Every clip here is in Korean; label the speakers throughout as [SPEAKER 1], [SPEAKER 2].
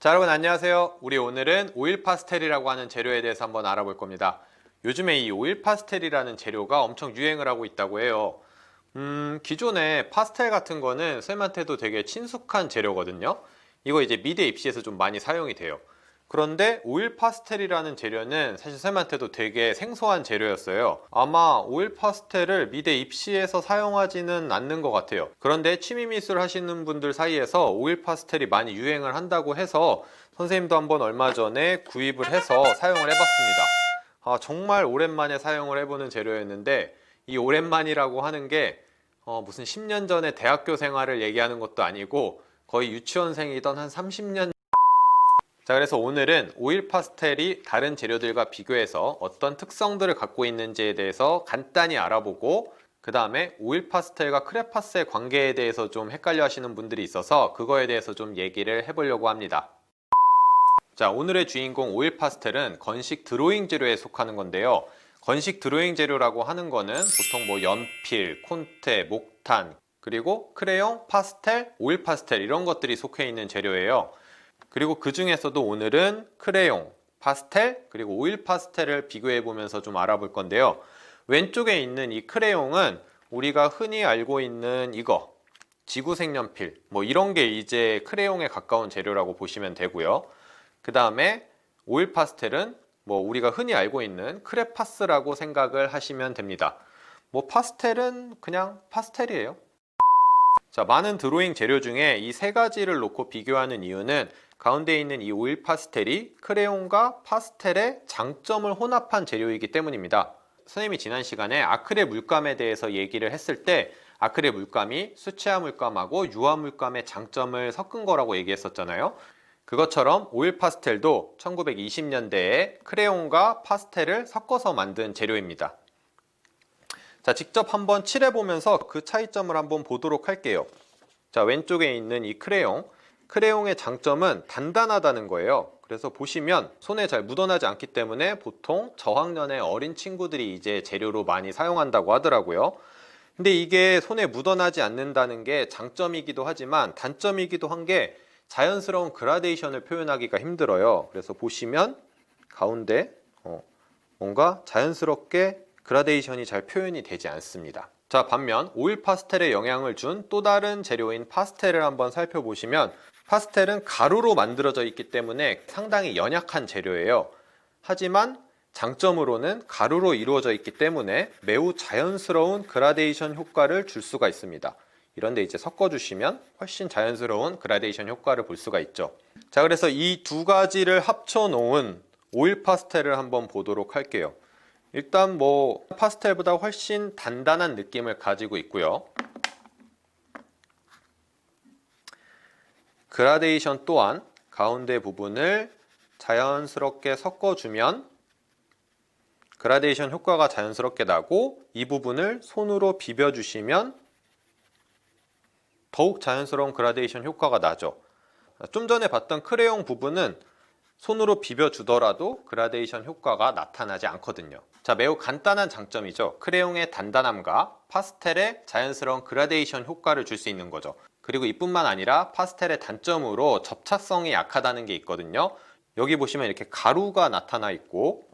[SPEAKER 1] 자 여러분 안녕하세요. 우리 오늘은 오일 파스텔이라고 하는 재료에 대해서 한번 알아볼 겁니다. 요즘에 이 오일 파스텔이라는 재료가 엄청 유행을 하고 있다고 해요. 음, 기존에 파스텔 같은 거는 쌤한테도 되게 친숙한 재료거든요. 이거 이제 미대 입시에서 좀 많이 사용이 돼요. 그런데 오일 파스텔이라는 재료는 사실 쌤한테도 되게 생소한 재료였어요. 아마 오일 파스텔을 미대 입시에서 사용하지는 않는 것 같아요. 그런데 취미 미술 하시는 분들 사이에서 오일 파스텔이 많이 유행을 한다고 해서 선생님도 한번 얼마 전에 구입을 해서 사용을 해봤습니다. 아, 정말 오랜만에 사용을 해보는 재료였는데 이 오랜만이라고 하는 게 어, 무슨 10년 전에 대학교 생활을 얘기하는 것도 아니고 거의 유치원생이던 한 30년 자 그래서 오늘은 오일 파스텔이 다른 재료들과 비교해서 어떤 특성들을 갖고 있는지에 대해서 간단히 알아보고 그 다음에 오일 파스텔과 크레파스의 관계에 대해서 좀 헷갈려 하시는 분들이 있어서 그거에 대해서 좀 얘기를 해보려고 합니다. 자 오늘의 주인공 오일 파스텔은 건식 드로잉 재료에 속하는 건데요. 건식 드로잉 재료라고 하는 거는 보통 뭐 연필, 콘테, 목탄, 그리고 크레용, 파스텔, 오일 파스텔 이런 것들이 속해 있는 재료예요. 그리고 그 중에서도 오늘은 크레용, 파스텔, 그리고 오일 파스텔을 비교해 보면서 좀 알아볼 건데요. 왼쪽에 있는 이 크레용은 우리가 흔히 알고 있는 이거, 지구 색연필, 뭐 이런 게 이제 크레용에 가까운 재료라고 보시면 되고요. 그 다음에 오일 파스텔은 뭐 우리가 흔히 알고 있는 크레파스라고 생각을 하시면 됩니다. 뭐 파스텔은 그냥 파스텔이에요. 자, 많은 드로잉 재료 중에 이 세 가지를 놓고 비교하는 이유는 가운데 있는 이 오일 파스텔이 크레용과 파스텔의 장점을 혼합한 재료이기 때문입니다. 선생님이 지난 시간에 아크릴 물감에 대해서 얘기를 했을 때 아크릴 물감이 수채화 물감하고 유화 물감의 장점을 섞은 거라고 얘기했었잖아요. 그것처럼 오일 파스텔도 1920년대에 크레용과 파스텔을 섞어서 만든 재료입니다. 자, 직접 한번 칠해보면서 그 차이점을 한번 보도록 할게요. 자, 왼쪽에 있는 이 크레용. 크레용의 장점은 단단하다는 거예요. 그래서 보시면 손에 잘 묻어나지 않기 때문에 보통 저학년의 어린 친구들이 이제 재료로 많이 사용한다고 하더라고요. 근데 이게 손에 묻어나지 않는다는 게 장점이기도 하지만 단점이기도 한 게 자연스러운 그라데이션을 표현하기가 힘들어요. 그래서 보시면 가운데 어, 뭔가 자연스럽게 그라데이션이 잘 표현이 되지 않습니다. 자, 반면 오일 파스텔에 영향을 준 또 다른 재료인 파스텔을 한번 살펴보시면 파스텔은 가루로 만들어져 있기 때문에 상당히 연약한 재료예요. 하지만 장점으로는 가루로 이루어져 있기 때문에 매우 자연스러운 그라데이션 효과를 줄 수가 있습니다. 이런데 이제 섞어주시면 훨씬 자연스러운 그라데이션 효과를 볼 수가 있죠. 자, 그래서 이 두 가지를 합쳐 놓은 오일 파스텔을 한번 보도록 할게요. 일단 뭐 파스텔보다 훨씬 단단한 느낌을 가지고 있고요. 그라데이션 또한 가운데 부분을 자연스럽게 섞어주면 그라데이션 효과가 자연스럽게 나고 이 부분을 손으로 비벼주시면 더욱 자연스러운 그라데이션 효과가 나죠. 좀 전에 봤던 크레용 부분은 손으로 비벼주더라도 그라데이션 효과가 나타나지 않거든요. 자, 매우 간단한 장점이죠. 크레용의 단단함과 파스텔의 자연스러운 그라데이션 효과를 줄 수 있는 거죠. 그리고 이뿐만 아니라 파스텔의 단점으로 접착성이 약하다는 게 있거든요. 여기 보시면 이렇게 가루가 나타나 있고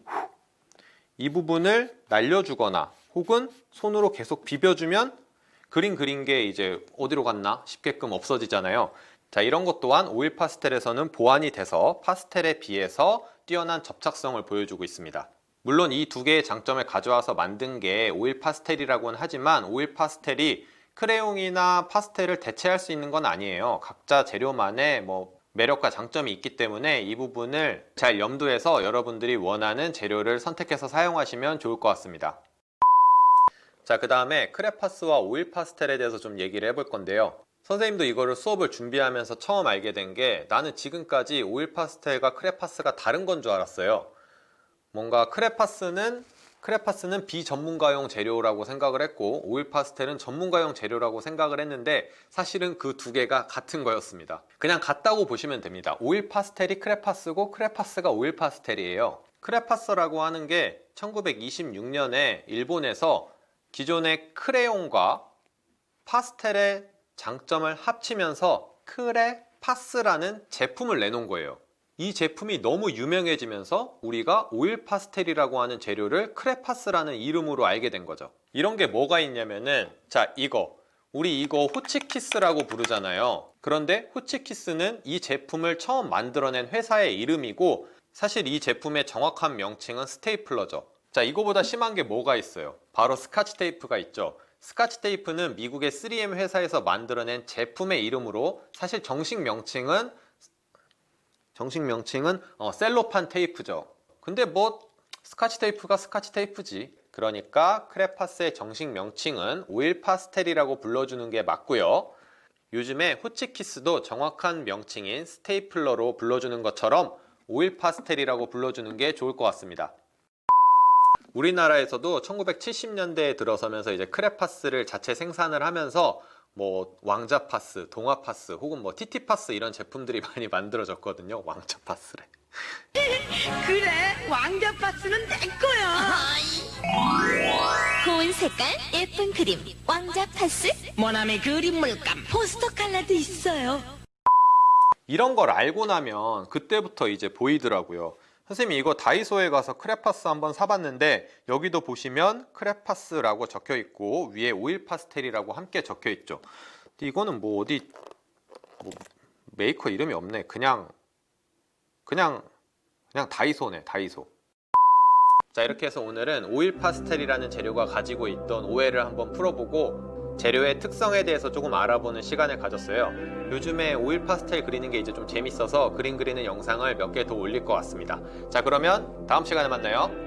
[SPEAKER 1] 이 부분을 날려주거나 혹은 손으로 계속 비벼주면 그림 그린 게 이제 어디로 갔나 싶게끔 없어지잖아요. 자, 이런 것 또한 오일 파스텔에서는 보완이 돼서 파스텔에 비해서 뛰어난 접착성을 보여주고 있습니다. 물론 이 두 개의 장점을 가져와서 만든 게 오일 파스텔이라고는 하지만 오일 파스텔이 크레용이나 파스텔을 대체할 수 있는 건 아니에요. 각자 재료만의 뭐 매력과 장점이 있기 때문에 이 부분을 잘 염두해서 여러분들이 원하는 재료를 선택해서 사용하시면 좋을 것 같습니다. 자, 그 다음에 크레파스와 오일 파스텔에 대해서 좀 얘기를 해볼 건데요. 선생님도 이거를 수업을 준비하면서 처음 알게 된 게 나는 지금까지 오일 파스텔과 크레파스가 다른 건 줄 알았어요. 뭔가 크레파스는 크레파스는 비전문가용 재료라고 생각을 했고 오일 파스텔은 전문가용 재료라고 생각을 했는데 사실은 그 두 개가 같은 거였습니다. 그냥 같다고 보시면 됩니다. 오일 파스텔이 크레파스고 크레파스가 오일 파스텔이에요. 크레파스라고 하는 게 1926년에 일본에서 기존의 크레용과 파스텔의 장점을 합치면서 크레 파스라는 제품을 내놓은 거예요. 이 제품이 너무 유명해지면서 우리가 오일 파스텔이라고 하는 재료를 크레파스라는 이름으로 알게 된 거죠. 이런 게 뭐가 있냐면은 자 이거 우리 이거 호치키스라고 부르잖아요. 그런데 호치키스는 이 제품을 처음 만들어낸 회사의 이름이고 사실 이 제품의 정확한 명칭은 스테이플러죠. 자 이거보다 심한 게 뭐가 있어요? 바로 스카치 테이프가 있죠. 스카치 테이프는 미국의 3M 회사에서 만들어낸 제품의 이름으로 사실 정식 명칭은 정식 명칭은 어, 셀로판 테이프죠. 근데 뭐 스카치 테이프가 스카치 테이프지. 그러니까 크레파스의 정식 명칭은 오일 파스텔이라고 불러주는 게 맞고요. 요즘에 호치키스도 정확한 명칭인 스테이플러로 불러주는 것처럼 오일 파스텔이라고 불러주는 게 좋을 것 같습니다. 우리나라에서도 1970년대에 들어서면서 이제 크레파스를 자체 생산을 하면서 뭐 왕자 파스, 동아파스 혹은 뭐 티티 파스 이런 제품들이 많이 만들어졌거든요. 왕자 파스래.
[SPEAKER 2] 그래 왕자 파스는 내 거야
[SPEAKER 3] 고운 색깔 예쁜 그림 왕자 파스
[SPEAKER 2] 모나미 그림 물감
[SPEAKER 3] 포스터 컬러도 있어요
[SPEAKER 1] 이런 걸 알고 나면 그때부터 이제 보이더라고요. 선생님 이거 다이소에 가서 크레파스 한번 사봤는데 여기도 보시면 크레파스라고 적혀 있고 위에 오일 파스텔이라고 함께 적혀 있죠. 이거는 뭐 어디 뭐 메이커 이름이 없네. 그냥 그냥 그냥 다이소네 다이소. 자 이렇게 해서 오늘은 오일 파스텔이라는 재료가 가지고 있던 오해를 한번 풀어보고 재료의 특성에 대해서 조금 알아보는 시간을 가졌어요. 요즘에 오일 파스텔 그리는 게 이제 좀 재밌어서 그림 그리는 영상을 몇 개 더 올릴 것 같습니다. 자 그러면 다음 시간에 만나요.